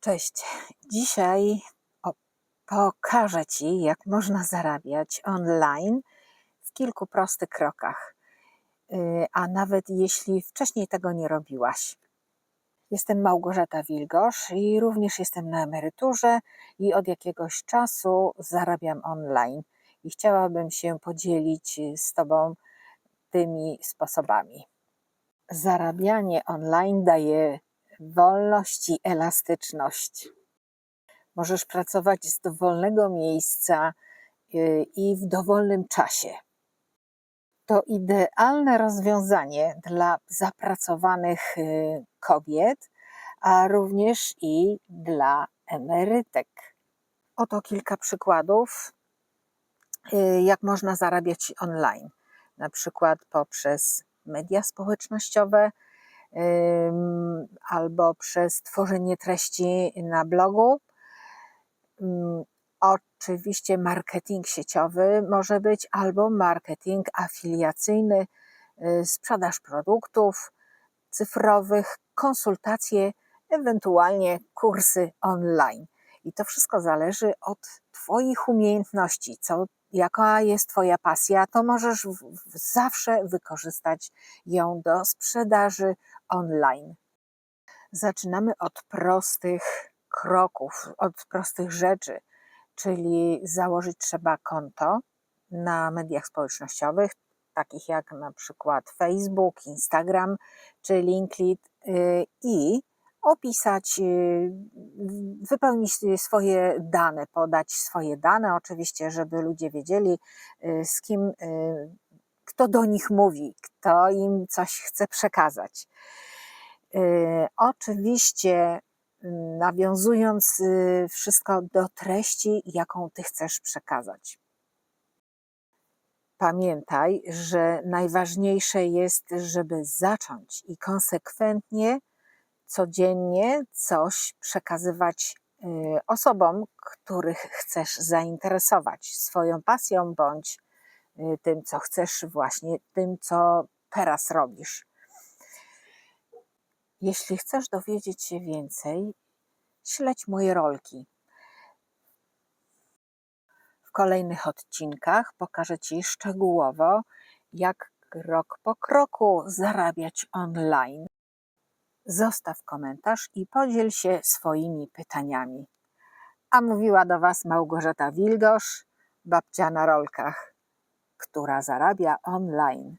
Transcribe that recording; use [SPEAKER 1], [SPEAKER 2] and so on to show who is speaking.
[SPEAKER 1] Cześć. Dzisiaj pokażę Ci, jak można zarabiać online w kilku prostych krokach. Yy, A nawet jeśli wcześniej tego nie robiłaś. Jestem Małgorzata Wilgosz i również jestem na emeryturze i od jakiegoś czasu zarabiam online. I chciałabym się podzielić z Tobą tymi sposobami. Zarabianie online daje wolność i elastyczność. Możesz pracować z dowolnego miejsca y, i w dowolnym czasie. To idealne rozwiązanie dla zapracowanych y, kobiet, a również i dla emerytek. Oto kilka przykładów, y, jak można zarabiać online. Na przykład poprzez media społecznościowe, albo przez tworzenie treści na blogu. Oczywiście marketing sieciowy może być albo marketing afiliacyjny, y, sprzedaż produktów cyfrowych, konsultacje, ewentualnie kursy online. I to wszystko zależy od Twoich umiejętności, co, jaka jest Twoja pasja, to możesz w, w, zawsze wykorzystać ją do sprzedaży online. Zaczynamy od prostych kroków, od prostych rzeczy, czyli założyć trzeba konto na mediach społecznościowych, takich jak na przykład Facebook, Instagram czy LinkedIn y, i opisać, y, wypełnić swoje dane, podać swoje dane, oczywiście, żeby ludzie wiedzieli, y, z kim, kto do nich mówi, kto im coś chce przekazać. Oczywiście, nawiązując wszystko do treści, jaką ty chcesz przekazać. Pamiętaj, że najważniejsze jest, żeby zacząć i konsekwentnie, codziennie coś przekazywać y, osobom, których chcesz zainteresować swoją pasją bądź y, tym, co chcesz, właśnie tym, co teraz robisz. Jeśli chcesz dowiedzieć się więcej, śledź moje rolki w kolejnych odcinkach pokażę Ci szczegółowo, jak krok po kroku zarabiać online. Zostaw komentarz i podziel się swoimi pytaniami. A mówiła do Was Małgorzata Wilgosz, babcia na rolkach, która zarabia online.